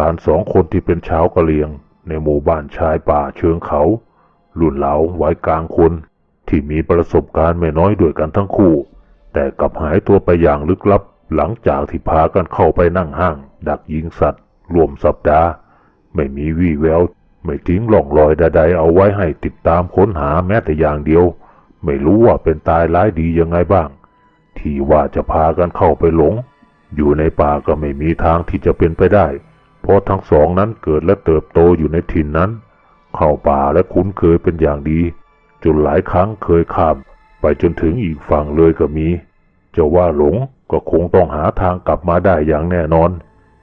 รานสองคนที่เป็นชาวกะเหรี่ยง ในหมู่บ้านชายป่าเชิงเขา รุ่นเหลาไว้กลางคน ที่มีประสบการณ์ไม่น้อยด้วยกันทั้งคู่ แต่กลับหายตัวไปอย่างลึกลับ หลังจากที่พากันเข้าไปนั่งห้าง ดักยิงสัตว์ รวมสัปดาห์ ไม่มีวี่แววไม่ทิ้งร่องรอยใดๆเอาไว้ให้ติดตามค้นหาแม้แต่อย่างเดียว ไม่รู้ว่าเป็นตายร้ายดียังไงบ้าง ที่ว่าจะพากันเข้าไปหลง อยู่ในป่าก็ไม่มีทางที่จะเป็นไปได้ เพราะทั้งสองนั้นเกิดและเติบโตอยู่ในถิ่นนั้น เข้าป่าและคุ้นเคยเป็นอย่างดี จนหลายครั้งเคยข้าม ไปจนถึงอีกฝั่งเลยก็มีจะว่าหลงก็คงต้องหาทางกลับมาได้อย่างแน่นอน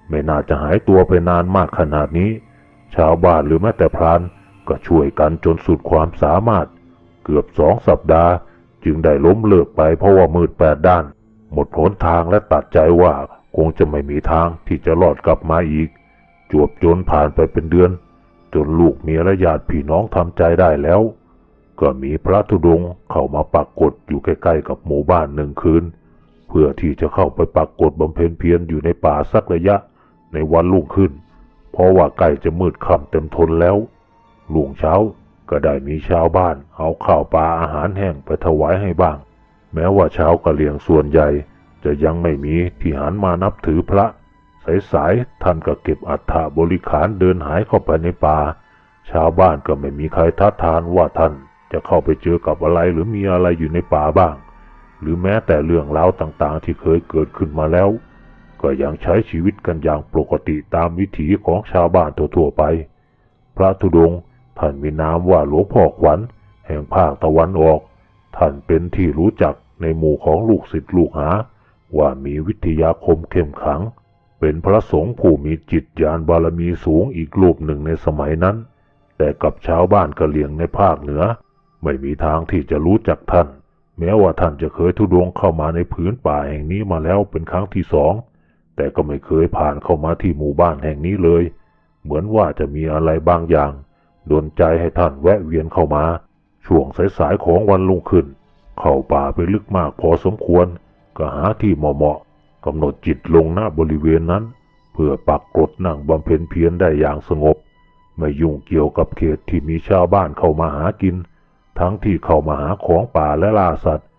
ไม่น่าจะหายตัวไปนานมากขนาดนี้ ชาวบ้านหรือแม้แต่พรานก็ช่วยกันจนสุดความสามารถ เกือบสองสัปดาห์ จึงได้ล้มเลิกไปเพราะว่ามืดแปดด้าน หมดหนทางและตัดใจว่าคงจะไม่มีทางที่จะรอดกลับมาอีก จวบจนผ่านไปเป็นเดือน จนลูกเมียและญาติพี่น้องทำใจได้แล้ว ก็มีพระธุดงค์เข้ามาปักกฏอยู่ใกล้ๆกับหมู่บ้านหนึ่งคืน เพื่อที่จะเข้าไปปักกฏบำเพ็ญเพียรอยู่ในป่าสักระยะในวันรุ่งขึ้น เพราะว่าใกล้จะมืดค่ำเต็มทนแล้วลุงเช้าก็ได้มีชาวบ้านเอาข้าวปลาอาหารแห้งไปถวายให้บ้าง แม้ว่าชาวกะเหรี่ยงส่วนใหญ่จะยังไม่มีที่หันมานับถือพระ สายๆท่านก็เก็บอัฐบริขารเดินหายเข้าไปในป่า ชาวบ้านก็ไม่มีใครท้าทานว่าท่านจะเข้าไปเจอกับอะไรหรือมีอะไรอยู่ในป่าบ้าง หรือแม้แต่เรื่องราวต่างๆ ที่เคยเกิดขึ้นมาแล้ว ก็ยังใช้ชีวิตกันอย่างปกติตามวิถีของชาวบ้านทั่วๆไป พระธุดงค์ท่านมีนามว่าหลวงพ่อขวัญ แห่งภาคตะวันออก ท่านเป็นที่รู้จักในหมู่ของลูกศิษย์ลูกหา ว่ามีวิทยาคมเข้มขัง เป็นพระสงฆ์ผู้มีจิตญาณบารมีสูงอีกรูปหนึ่งในสมัยนั้น แต่กับชาวบ้านกะเหลี่ยงในภาคเหนือ ไม่มีทางที่จะรู้จักท่าน แม้ว่าท่านจะเคยทุดงเข้ามาในพื้นป่าแห่งนี้มาแล้วเป็นครั้งที่สอง แต่ก็ไม่เคยผ่านเข้ามาที่หมู่บ้านแห่งนี้เลย เหมือนว่าจะมีอะไรบางอย่างดนใจให้ท่านแวะเวียนเข้ามา ช่วงสายๆของวันลุงขึ้น เข้าป่าไปลึกมากพอสมควร ก็หาที่เหมาะ กำหนดจิตลงหน้าบริเวณนั้น เพื่อปักกรดนั่งบำเพ็ญเพียรได้อย่างสงบ ไม่ยุ่งเกี่ยวกับเขตที่มีชาวบ้านเข้ามาหากิน ทั้งที่เข้ามาหาของป่าและล่าสัตว์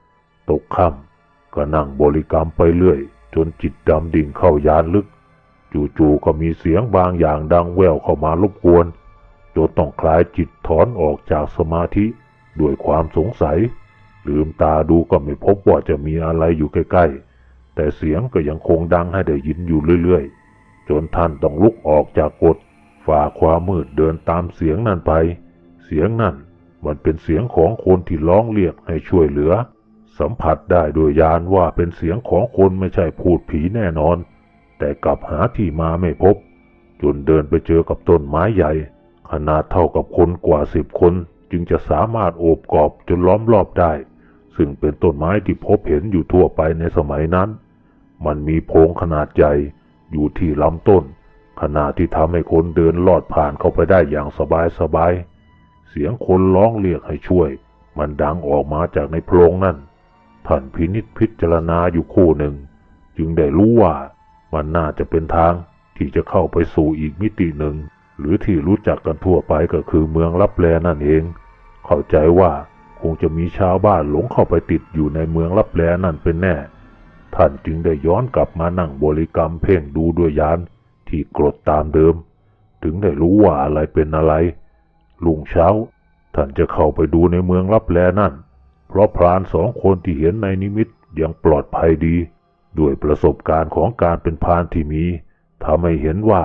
ตกค่ำก็นั่งบริกรรมไปเรื่อย จนจิตดำดิ่งเข้ายานลึก จู่ๆก็มีเสียงบางอย่างดังแว่วเข้ามารบกวนจนต้องคลายจิตถอนออกจากสมาธิด้วยความสงสัย ลืมตาดูก็ไม่พบว่าจะมีอะไรอยู่ใกล้ๆ แต่เสียงก็ยังคงดังให้ได้ยินอยู่เรื่อยๆ จนท่านต้องลุกออกจากกฎฝ่าความมืดเดินตามเสียงนั่นไป เสียงนั่นมันเป็นเสียงของคนที่ร้องเรียกให้ช่วยเหลือ สัมผัสได้โดยยานว่าเป็นเสียงของคนไม่ใช่พูดผีแน่นอน แต่กลับหาที่มาไม่พบ จนเดินไปเจอกับต้นไม้ใหญ่ ขนาดเท่ากับคนกว่าสิบคนจึงจะสามารถโอบกอบจนล้อมรอบได้ ซึ่งเป็นต้นไม้ที่พบเห็นอยู่ทั่วไปในสมัยนั้น มันมีโพรงขนาดใหญ่อยู่ที่ลำต้น ขนาดที่ทำให้คนเดินลอดผ่านเข้าไปได้อย่างสบายสบายๆเสียงคนร้องเรียกให้ช่วย มันดังออกมาจากในโพรงนั่น ท่านพินิจพิจารณาอยู่คู่หนึ่ง จึงได้รู้ว่ามันน่าจะเป็นทางที่จะเข้าไปสู่อีกมิติหนึ่ง หรือที่รู้จักกันทั่วไปก็คือเมืองลับแลนั่นเอง เข้าใจว่าคงจะมีชาวบ้านหลงเข้าไปติดอยู่ในเมืองลับแลนั่นเป็นแน่ ท่านจึงได้ย้อนกลับมานั่งบริกรรมเพ่งดูด้วยยานที่กรดตามเดิม ถึงได้รู้ว่าอะไรเป็นอะไร ลุงเช้า ท่านจะเข้าไปดูในเมืองลับแลนั่น เพราะพรานสองคนที่เห็นในนิมิตยังปลอดภัยดี ด้วยประสบการณ์ของการเป็นพรานที่มีทำให้เห็นว่า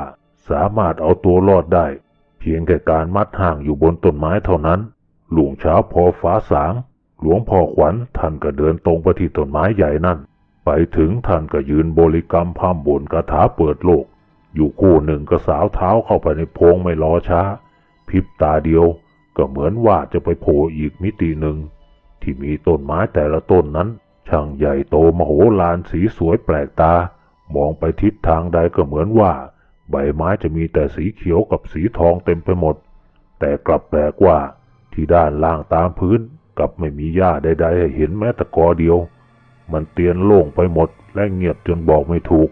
สามารถเอาตัวรอดได้ เพียงแค่การมัดห่างอยู่บนต้นไม้เท่านั้น หลวงเช้าพอฟ้าสาง หลวงพ่อขวัญท่านก็เดินตรงไปที่ต้นไม้ใหญ่นั่น ไปถึงท่านก็ยืนบริกรรมพร่ำบ่นคาถาเปิดโลก อยู่คู่หนึ่งก็สาวเท้าเข้าไปในโพงไม่รอช้า พริบตาเดียวก็เหมือนว่าจะไปโผล่อีกมิติหนึ่ง ที่มีต้นไม้แต่ละต้นนั้น ช่างใหญ่โตมโหฬารสีสวยแปลกตา มองไปทิศทางใดก็เหมือนว่า ใบไม้จะมีแต่สีเขียวกับสีทองเต็มไปหมด แต่กลับแปลกว่าที่ด้านล่างตามพื้นกลับไม่มีหญ้าใดๆให้เห็นแม้แต่กอเดียว มันเตียนโล่งไปหมดและเงียบจนบอกไม่ถูก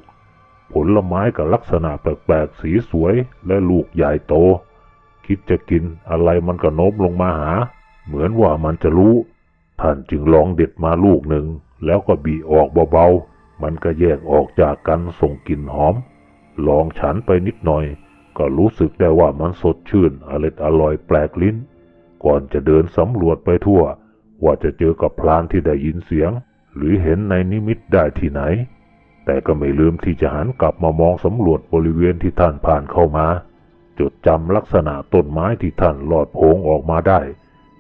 ผลไม้กับลักษณะแปลกๆ สีสวยและลูกใหญ่โต คิดจะกินอะไรมันก็โน้มลงมาหา เหมือนว่ามันจะรู้ ท่านจึงลองเด็ดมาลูกหนึ่ง แล้วก็บีออกเบาๆ มันก็แยกออกจากกันส่งกลิ่นหอม ลองฉันไปนิดหน่อย ก็รู้สึกได้ว่ามันสดชื่นอร่อยอร่อยแปลกลิ้น ก่อนจะเดินสำรวจไปทั่ว ว่าจะเจอกับพรานที่ได้ยินเสียง หรือเห็นในนิมิตได้ที่ไหน แต่ก็ไม่ลืมที่จะหันกลับมามองสำรวจบริเวณที่ท่านผ่านเข้ามา จดจำลักษณะต้นไม้ที่ท่านลอดโพงออกมาได้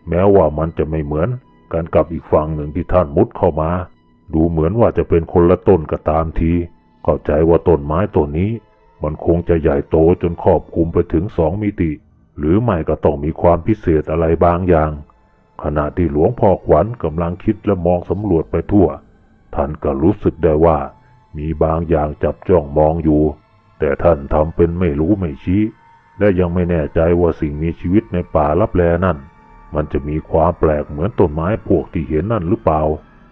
แม้ว่ามันจะไม่เหมือนกันกับอีกฝั่งหนึ่งที่ท่านมุดเข้ามา ดูเหมือนว่าจะเป็นคนละต้นก็ตามทีเข้าใจว่าต้นไม้ต้นนี้ มันคงจะใหญ่โตจนครอบคลุมไปถึงสองมิติ หรือไม่ก็ต้องมีความพิเศษอะไรบางอย่าง ขณะที่หลวงพ่อขวัญกำลังคิดและมองสำรวจไปทั่ว ท่านก็รู้สึกได้ว่า มีบางอย่างจับจ้องมองอยู่ แต่ท่านทำเป็นไม่รู้ไม่ชี้ และยังไม่แน่ใจว่าสิ่งมีชีวิตในป่าลับแลนั่น มันจะมีความแปลกเหมือนต้นไม้พวกที่เห็นนั่นหรือเปล่า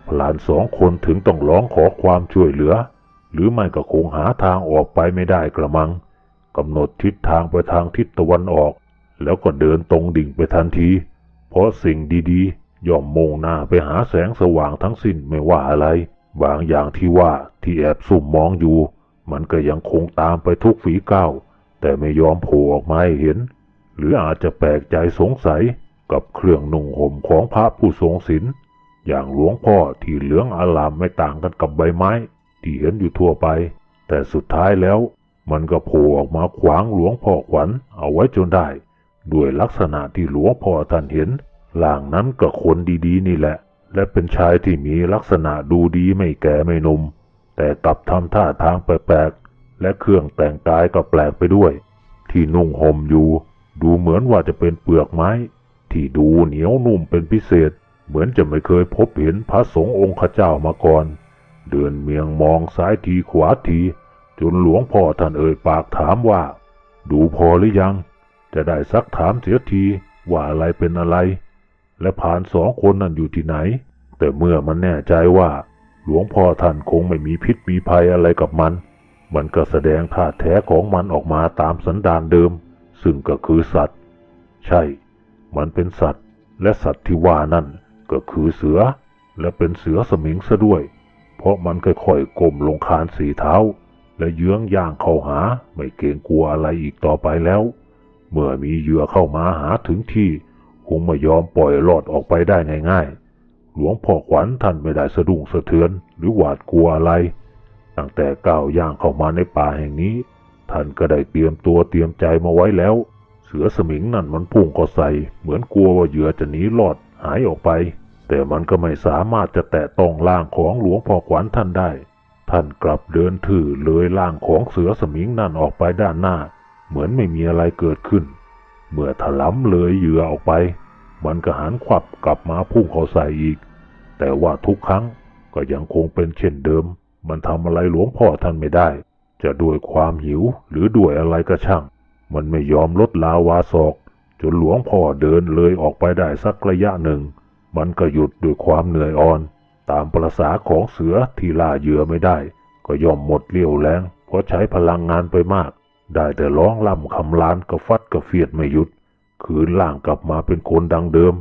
พลานสองคนถึงต้องร้องขอความช่วยเหลือ หรือไม่ก็คงหาทางออกไปไม่ได้กระมังกำหนดทิศทางไปทางทิศตะวันออก แล้วก็เดินตรงดิ่งไปทันที เพราะสิ่งดีๆ ย่อมมุ่งหน้าไปหาแสงสว่างทั้งสิ้นไม่ว่าอะไร บางอย่างที่ว่าที่แอบซุ่มมองอยู่ มันก็ยังคงตามไปทุกฝีก้าวแต่ไม่ยอมโผล่ออกมาให้เห็น หรืออาจจะแปลกใจสงสัยกับเครื่องนุ่งห่มของพระผู้ทรงศีลอย่างหลวงพ่อที่เหลืองอลามไม่ต่างกันกับใบไม้ ที่เห็นอยู่ทั่วไป แต่สุดท้ายแล้ว มันก็โผล่ออกมาขวางหลวงพ่อขวัญเอาไว้จนได้ ด้วยลักษณะที่หลวงพ่อท่านเห็นล่างนั้นก็คนดีๆ นี่แหละ และเป็นชายที่มีลักษณะดูดีไม่แก่ไม่นุ่มแต่กลับทำท่าทางแปลกๆ และเครื่องแต่งกายก็แปลกไปด้วย ที่นุ่งห่มอยู่ ดูเหมือนว่าจะเป็นเปลือกไม้ ที่ดูเหนียวนุ่มเป็นพิเศษ เหมือนจะไม่เคยพบเห็นพระสงฆ์องค์ข้าเจ้ามาก่อน เดินเมียงมองซ้ายทีขวาที จนหลวงพ่อท่านเอ่ยปากถามว่า ดูพอหรือยัง จะได้ซักถามเสียทีว่าอะไรเป็นอะไร และผ่านสองคนนั่นอยู่ที่ไหน แต่เมื่อมันแน่ใจว่า หลวงพ่อท่านคงไม่มีพิษมีภัยอะไรกับมัน มันก็แสดงท่าแท้ของมันออกมาตามสันดานเดิม ซึ่งก็คือสัตว์ ใช่ มันเป็นสัตว์ และสัตว์ที่ว่านั่นก็คือเสือ และเป็นเสือสมิงซะด้วย เพราะมันค่อยๆก้มลงคานสีเท้า และเยื้องย่างเข้าหาไม่เกรงกลัวอะไรอีกต่อไปแล้ว เมื่อมีเหยื่อเข้ามาหาถึงที่คงไม่ยอมปล่อยรอดออกไปได้ง่ายๆ หลวงพ่อขวัญท่านไม่ได้สะดุ้งสะเทือนหรือหวาดกลัวอะไร ตั้งแต่ก้าวย่างเข้ามาในป่าแห่งนี้ ท่านก็ได้เตรียมตัวเตรียมใจมาไว้แล้ว เสือสมิงนั่นมันพุ่งก็ใส่ เหมือนกลัวว่าเหยื่อจะหนีรอดหายออกไป แต่มันก็ไม่สามารถจะแตะต้องร่างของหลวงพ่อขวัญท่านได้ ท่านกลับเดินถือเลยร่างของเสือสมิงนั่นออกไปด้านหน้า เหมือนไม่มีอะไรเกิดขึ้น เมื่อถลำเลยเหยื่อออกไป มันก็หันขวับกลับมาพุ่งเขาใส่อีก แต่ว่าทุกครั้งก็ยังคงเป็นเช่นเดิม มันทำอะไรหลวงพ่อท่านไม่ได้ จะด้วยความหิวหรือด้วยอะไรก็ช่าง มันไม่ยอมลดลาวาศอก จนหลวงพ่อเดินเลยออกไปได้สักระยะหนึ่ง มันก็หยุดด้วยความเหนื่อยอ่อน ตามประษาของเสือที่ล่าเหยื่อไม่ได้ ก็ย่อมหมดเรี่ยวแรงเพราะใช้พลังงานไปมาก ได้แต่ร้องล่ำคำลานกระฟัดกระเฟียดไม่หยุด คืนล่างกลับมาเป็นคนดังเดิม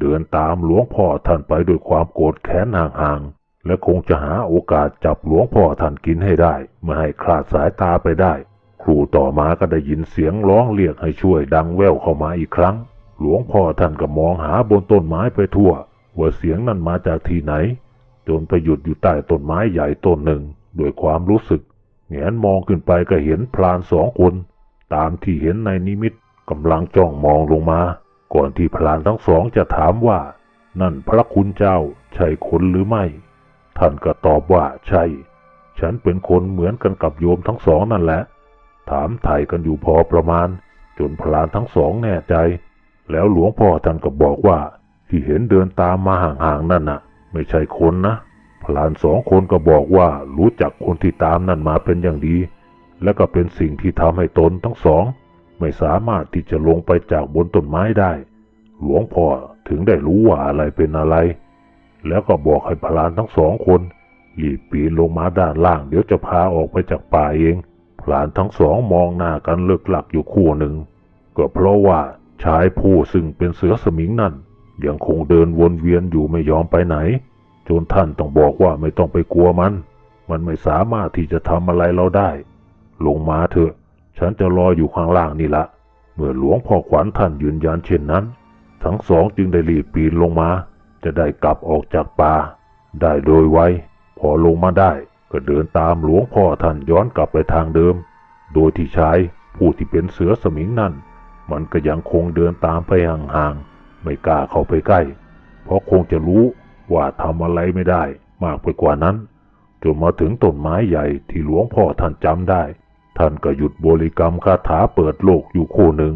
เดินตามหลวงพ่อท่านไปด้วยความโกรธแค้นห่างๆและคงจะหาโอกาสจับหลวงพ่อท่านกินให้ได้ ไม่ให้คลาดสายตาไปได้ ครูต่อมาก็ได้ยินเสียงร้องเรียกให้ช่วยดังแว่วเข้ามาอีกครั้ง หลวงพ่อท่านก็มองหาบนต้นไม้ไปทั่ว ว่าเสียงนั้นมาจากที่ไหน จนไปหยุดอยู่ใต้ต้นไม้ใหญ่ต้นหนึ่งด้วยความรู้สึก แงนมองขึ้นไปก็เห็นพลานสองคน ตามที่เห็นในนิมิตกำลังจ้องมองลงมา ก่อนที่พลานทั้งสองจะถามว่า นั่นพระคุณเจ้าใช่คนหรือไม่ ท่านก็ตอบว่าใช่ ฉันเป็นคนเหมือนกันกับโยมทั้งสองนั่นแหละ ถามไถ่กันอยู่พอประมาณ จนพลานทั้งสองแน่ใจ แล้วหลวงพ่อท่านก็บอกว่า ที่เห็นเดินตามมาห่างๆนั่นน่ะ ไม่ใช่คนนะ พลานสองคนก็บอกว่ารู้จักคนที่ตามนั่นมาเป็นอย่างดี และก็เป็นสิ่งที่ทำให้ตนทั้งสอง ไม่สามารถที่จะลงไปจากบนต้นไม้ได้ หลวงพ่อถึงได้รู้ว่าอะไรเป็นอะไร แล้วก็บอกให้พลานทั้งสองคนรีบปีนลงมาด้านล่าง เดี๋ยวจะพาออกไปจากป่าเองพลานทั้งสองมองหน้ากันเลิกหลักอยู่คู่หนึ่ง ก็เพราะว่าชายผู้ซึ่งเป็นเสือสมิงนั่นยังคงเดินวนเวียนอยู่ไม่ยอมไปไหน จนท่านต้องบอกว่าไม่ต้องไปกลัวมัน มันไม่สามารถที่จะทำอะไรเราได้ ลงมาเถอะ ฉันจะรออยู่ข้างล่างนี่ละ เมื่อหลวงพ่อขวัญท่านยืนยันเช่นนั้น ทั้งสองจึงได้รีบปีนลงมา จะได้กลับออกจากป่า ได้โดยไว พอลงมาได้ก็เดินตามหลวงพ่อท่านย้อนกลับไปทางเดิม โดยที่ชายผู้ที่เป็นเสือสมิงนั่น มันก็ยังคงเดินตามไปห่างๆ ไม่กล้าเข้าไปใกล้ เพราะคงจะรู้ ว่าทำอะไรไม่ได้ มากไปกว่านั้นจนมาถึงต้นไม้ใหญ่ที่หลวงพ่อท่านจำได้ ท่านก็หยุดบริกรรมคาถาเปิดโลกอยู่คู่หนึ่ง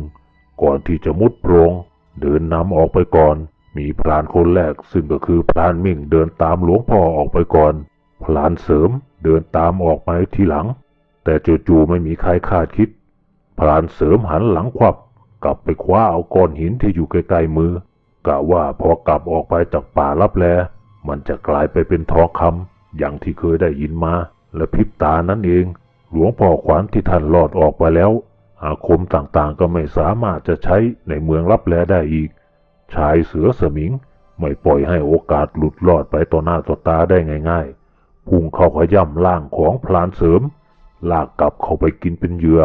ก่อนที่จะมุดโพรง เดินนำออกไปก่อน มีพรานคนแรกซึ่งก็คือพรานมิ่งเดินตามหลวงพ่อออกไปก่อนพลานเสริมเดินตามออกมาทีหลัง แต่จู่ๆไม่มีใครคาดคิด พรานเสริมหันหลังควับกลับไปคว้าเอาก้อนหินที่อยู่ใกล้ๆมือ กะว่าพอกลับออกไปจากป่าลับแล มันจะกลายไปเป็นทองคำอย่างที่เคยได้ยินมา และพิบตานั้นเอง หลวงพ่อขวัญที่ท่านรอดออกไปแล้ว อาคมต่างๆก็ไม่สามารถจะใช้ในเมืองลับแลได้อีก ชายเสือสมิงไม่ปล่อยให้โอกาสหลุดรอดไปต่อหน้าต่อตาได้ง่ายๆ พุ่งเข้าขย่ำล่างของพลานเสริม ลากกลับเข้าไปกินเป็นเหยื่อ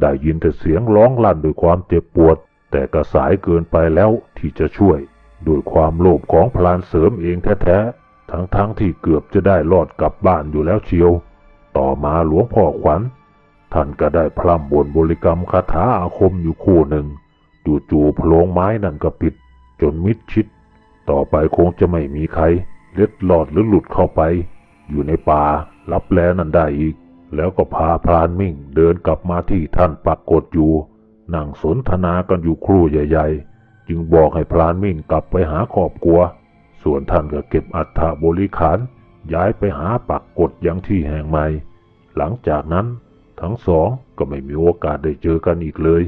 ได้ยินแต่เสียงร้องลั่นด้วยความเจ็บปวด แต่ก็สายเกินไปแล้วที่จะช่วย ด้วยความโลภของพลานเสริมเองแท้ๆ ทั้งๆทที่เกือบจะได้รอดกลับบ้านอยู่แล้วเชียว ต่อมาหลวงพ่อขวัญ ท่านก็ได้พร่ำบนบริกรรมคาถาอาคมอยู่คู่หนึ่ง จู่ๆโพรงไม้นั่นก็ปิด จนมิดชิด ต่อไปคงจะไม่มีใคร เล็ดลอดหรือหลุดเข้าไป อยู่ในป่ารับแลนั่นได้อีก แล้วก็พาพรานมิ่งเดินกลับมาที่ท่านปรากฏอยู่ นั่งสนทนากันอยู่ครู่ใหญ่ ๆ จึงบอกให้พรานมิ่งกลับไปหาครอบครัว ส่วนท่านก็เก็บอัฐบริขารย้ายไปหาปักกฏยังที่แห่งใหม่ หลังจากนั้นทั้งสองก็ไม่มีโอกาสได้เจอกันอีกเลย